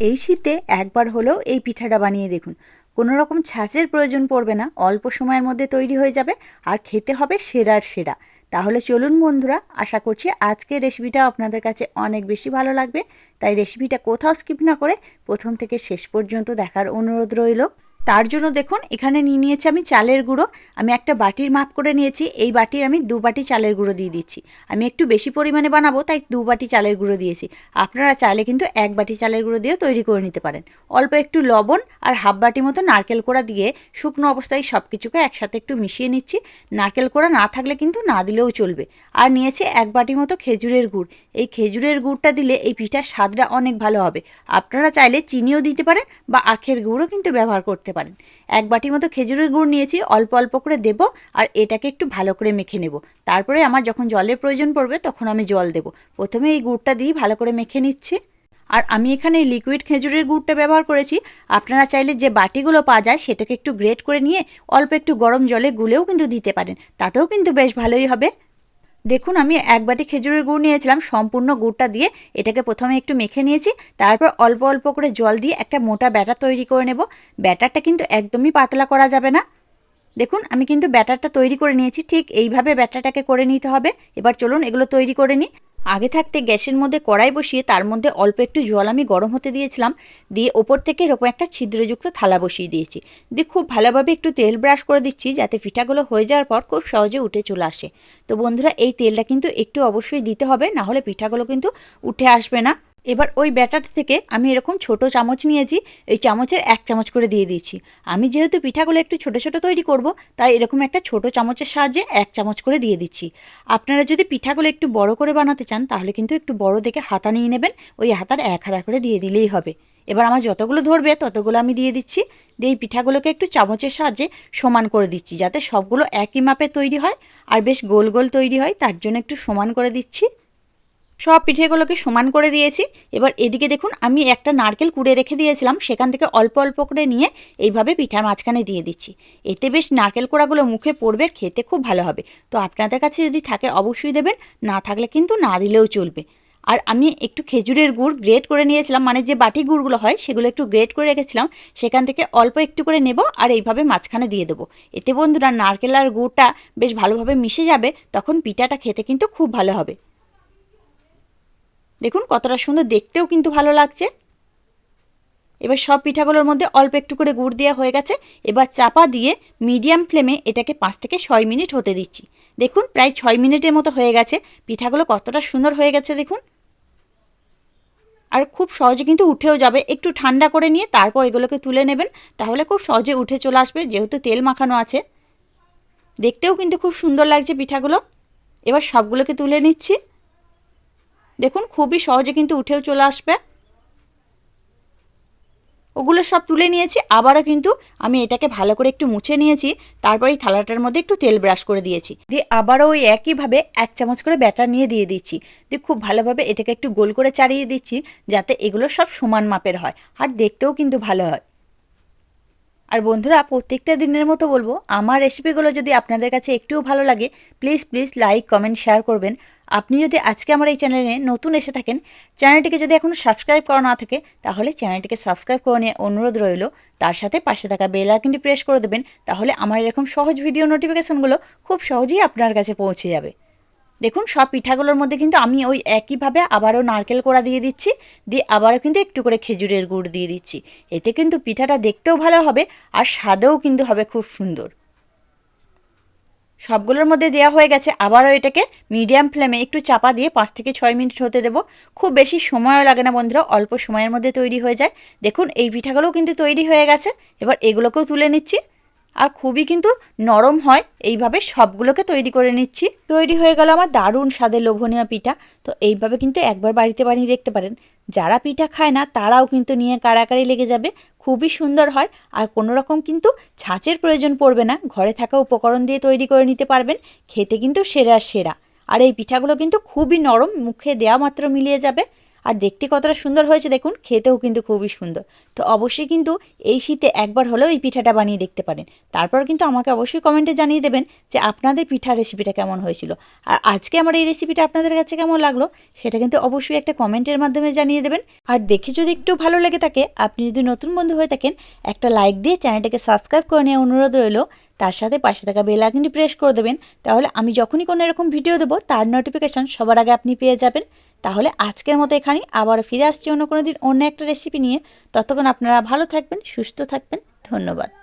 এই শীতে একবার হলেও এই পিঠাটা বানিয়ে দেখুন। কোনো রকম ছাঁচের প্রয়োজন পড়বে না, অল্প সময়ের মধ্যে তৈরি হয়ে যাবে আর খেতে হবে সেরার সেরা। তাহলে চলুন বন্ধুরা, আশা করছি আজকের রেসিপিটা আপনাদের কাছে অনেক বেশি ভালো লাগবে। তাই রেসিপিটা কোথাও স্কিপ না করে প্রথম থেকে শেষ পর্যন্ত দেখার অনুরোধ রইল। তার জন্য দেখুন, এখানে নিয়ে নিয়েছি আমি চালের গুঁড়ো। আমি একটা বাটির মাপ করে নিয়েছি, এই বাটির আমি দু বাটি চালের গুঁড়ো দিয়ে দিচ্ছি। আমি একটু বেশি পরিমাণে বানাবো, তাই দু বাটি চালের গুঁড়ো দিয়েছি। আপনারা চাইলে কিন্তু এক বাটি চালের গুঁড়ো দিয়েও তৈরি করে নিতে পারেন। অল্প একটু লবণ আর হাফ বাটি মতো নারকেল কোড়া দিয়ে শুকনো অবস্থায় সব কিছুকে একসাথে একটু মিশিয়ে নিচ্ছি। নারকেল কোড়া না থাকলে কিন্তু না দিলেও চলবে। আর নিয়েছে এক বাটি মতো খেজুরের গুড়। এই খেজুরের গুড়টা দিলে এই পিঠার স্বাদটা অনেক ভালো হবে। আপনারা চাইলে চিনিও দিতে পারেন বা আখের গুঁড়ও কিন্তু ব্যবহার করতে পারেন। এক বাটি মতো খেজুরের গুড় নিয়েছি, অল্প অল্প করে দেব আর এটাকে একটু ভালো করে মেখে নেব। তারপরে আমার যখন জলের প্রয়োজন পড়বে তখন আমি জল দেব। প্রথমে এই গুড়টা দিয়ে ভালো করে মেখে নিচ্ছি। আর আমি এখানে লিকুইড খেজুরের গুড়টা ব্যবহার করেছি। আপনারা চাইলে যে বাটিগুলো পাওয়া যায় সেটাকে একটু গ্রেট করে নিয়ে অল্প একটু গরম জলে গুলেও কিন্তু দিতে পারেন। তাতেও কিন্তু বেশ ভালোই হবে। দেখুন, আমি এক বাটি খেজুরের গুড় নিয়েছিলাম, সম্পূর্ণ গুড়টা দিয়ে এটাকে প্রথমে একটু মেখে নিয়েছি, তারপর অল্প অল্প করে জল দিয়ে একটা মোটা ব্যাটার তৈরি করে নেব। ব্যাটারটা কিন্তু একদমই পাতলা করা যাবে না। দেখুন, আমি কিন্তু ব্যাটারটা তৈরি করে নিয়েছি, ঠিক এইভাবে ব্যাটারটাকে করে নিতে হবে। এবার চলুন এগুলো তৈরি করে নিই। আগে থাকতে গ্যাসের মধ্যে কড়াই বসিয়ে তার মধ্যে অল্প একটু জল আমি গরম হতে দিয়েছিলাম। দিয়ে ওপর থেকে এরকম একটা ছিদ্রযুক্ত থালা বসিয়ে দিয়েছি। দিয়ে খুব ভালোভাবে একটু তেল ব্রাশ করে দিচ্ছি, যাতে পিঠাগুলো হয়ে যাওয়ার পর খুব সহজে উঠে চলে আসে। তো বন্ধুরা, এই তেলটা কিন্তু একটু অবশ্যই দিতে হবে না হলে পিঠাগুলো কিন্তু উঠে আসবে না। এবার ওই ব্যাটার থেকে আমি এরকম ছোট চামচ নিয়েছি, এই চামচের এক চামচ করে দিয়ে দিয়েছি। আমি যেহেতু পিঠাগুলো একটু ছোট ছোট তৈরি করব, তাই এরকম একটা ছোট চামচের সাহায্যে এক চামচ করে দিয়ে দিচ্ছি। আপনারা যদি পিঠাগুলো একটু বড় করে বানাতে চান, তাহলে কিন্তু একটু বড় দেখে হাতা নিয়ে নেবেন, ওই হাতার এক হাতা করে দিয়ে দিলেই হবে। এবার আমার যতগুলো ধরবে, ততগুলো আমি দিয়ে দিচ্ছি। দিয়ে এই পিঠাগুলোকে একটু চামচের সাহায্যে সমান করে দিচ্ছি, যাতে সবগুলো একই মাপে তৈরি হয়, আর বেশ গোল গোল তৈরি হয়, তার জন্য একটু সমান করে দিচ্ছি। সব পিঠেগুলোকে সমান করে দিয়েছি। এবার এদিকে দেখুন, আমি একটা নারকেল কুড়ে রেখে দিয়েছিলাম, সেখান থেকে অল্প অল্প করে নিয়ে এইভাবে পিঠার মাঝখানে দিয়ে দিচ্ছি। এতে বেশ নারকেল কোড়াগুলো মুখে পড়বে, খেতে খুব ভালো হবে। তো আপনাদের কাছে যদি থাকে অবশ্যই দেবেন, না থাকলে কিন্তু না দিলেও চলবে। আর আমি একটু খেজুরের গুড় গ্রেট করে নিয়েছিলাম মানে যে বাটি গুড়গুলো হয়, সেগুলো একটু গ্রেট করে রেখেছিলাম, সেখান থেকে অল্প একটু করে নেব আর এইভাবে মাঝখানে দিয়ে দেবো। এতে বন্ধুরা, নারকেল আর গুড়টা বেশ ভালোভাবে মিশে যাবে, তখন পিঠাটা খেতে কিন্তু খুব ভালো হবে। দেখুন কতটা সুন্দর, দেখতেও কিন্তু ভালো লাগছে। এবার সব পিঠাগুলোর মধ্যে অল্প একটু করে গুড় দেওয়া হয়ে গেছে। এবার চাপা দিয়ে মিডিয়াম ফ্লেমে এটাকে পাঁচ থেকে ছয় মিনিট হতে দিচ্ছি। দেখুন প্রায় ছয় মিনিটের মতো হয়ে গেছে। পিঠাগুলো কতটা সুন্দর হয়ে গেছে দেখুন। আর খুব সহজে কিন্তু উঠেও যাবে। একটু ঠান্ডা করে নিয়ে তারপর এগুলোকে তুলে নেবেন। তাহলে খুব সহজে উঠে চলে আসবে, যেহেতু তেল মাখানো আছে। দেখতেও কিন্তু খুব সুন্দর লাগছে পিঠাগুলো। এবার সবগুলোকে তুলে নিচ্ছি। দেখুন, খুবই সহজে কিন্তু উঠেও চলে আসবে। ওগুলো সব তুলে নিয়েছি, আবারও কিন্তু আমি এটাকে ভালো করে একটু মুছে নিয়েছি তারপরে থালাটার মধ্যে একটু তেল ব্রাশ করে দিয়েছি। দিয়ে আবারও ওই একইভাবে এক চামচ করে ব্যাটার নিয়ে দিয়ে দিচ্ছি। দিয়ে খুব ভালোভাবে এটাকে একটু গোল করে চাড়িয়ে দিচ্ছি, যাতে এগুলো সব সমান মাপের হয়, আর দেখতেও কিন্তু ভালো হয়। আর বন্ধুরা, প্রত্যেকটা দিনের মতো বলব, আমার রেসিপিগুলো যদি আপনাদের কাছে একটুও ভালো লাগে please please like comment share করবেন। আপনি যদি আজকে আমার এই চ্যানেলে নতুন এসে থাকেন চ্যানেলটিকে যদি এখনও সাবস্ক্রাইব করা না থাকে, তাহলে চ্যানেলটিকে সাবস্ক্রাইব করে নিয়ে অনুরোধ রইল। তার সাথে পাশে থাকা বেল আইকনটি প্রেস করে দেবেন, তাহলে আমার এরকম সহজ ভিডিও নোটিফিকেশনগুলো খুব সহজেই আপনার কাছে পৌঁছে যাবে। দেখুন, সব পিঠাগুলোর মধ্যে কিন্তু আমি ওই একইভাবে আবারও নারকেল কোড়া দিয়ে দিচ্ছি, দিয়ে আবারও কিন্তু একটু করে খেজুরের গুড় দিয়ে দিচ্ছি। এতে কিন্তু পিঠাটা দেখতেও ভালো হবে আর স্বাদেও কিন্তু হবে খুব সুন্দর। সবগুলোর মধ্যে দেওয়া হয়ে গেছে, আবারও এটাকে মিডিয়াম ফ্লেমে একটু চাপা দিয়ে পাঁচ থেকে ছয় মিনিট হতে দেবো। খুব বেশি সময়ও লাগে না বন্ধুরা, অল্প সময়ের মধ্যে তৈরি হয়ে যায়। দেখুন, এই পিঠাগুলোও কিন্তু তৈরি হয়ে গেছে। এবার এগুলোকেও তুলে নিচ্ছি। আর খুবই কিন্তু নরম হয়। এইভাবে সবগুলোকে তৈরি করে নিচ্ছি। তৈরি হয়ে গেল আমার দারুণ স্বাদের লোভনীয় পিঠা। তো এইভাবে কিন্তু একবার বাড়িতে বানিয়ে দেখতে পারেন। যারা পিঠা খায় না, তারাও কিন্তু নিয়ে কাড়াকাড়ি লেগে যাবে। খুবই সুন্দর হয় আর কোনো রকম কিন্তু ছাঁচের প্রয়োজন পড়বে না। ঘরে থাকা উপকরণ দিয়ে তৈরি করে নিতে পারবেন। খেতে কিন্তু সেরা সেরা। আর এই পিঠাগুলো কিন্তু খুবই নরম, মুখে দেওয়া মাত্র মিলিয়ে যাবে। আর দেখতে কতটা সুন্দর হয়েছে দেখুন, খেতেও কিন্তু খুবই সুন্দর। তো অবশ্যই কিন্তু এই শীতে একবার হলেও এই পিঠাটা বানিয়ে দেখতে পারেন। তারপর কিন্তু আমাকে অবশ্যই কমেন্টে জানিয়ে দেবেন যে আপনাদের পিঠা রেসিপিটা কেমন হয়েছিল। আর আজকে আমার এই রেসিপিটা আপনাদের কাছে কেমন লাগল, সেটা কিন্তু অবশ্যই একটা কমেন্টের মাধ্যমে জানিয়ে দেবেন। আর দেখে যদি একটু ভালো লেগে থাকে, আপনি যদি নতুন বন্ধু হয়ে থাকেন, একটা লাইক দিয়ে চ্যানেলটাকে সাবস্ক্রাইব করে নেওয়া অনুরোধ রইল। তার সাথে পাশে থাকা বেল আইকনটি প্রেস করে দেবেন। তাহলে আমি যখনই কোনো এরকম ভিডিও দেবো, তার নোটিফিকেশান সবার আগে আপনি পেয়ে যাবেন। তাহলে আজকের মতো এখানেই, আবার ফিরে আসছি অন্য কোনো দিন অন্য একটা রেসিপি নিয়ে। ততক্ষণ আপনারা ভালো থাকবেন, সুস্থ থাকবেন। ধন্যবাদ।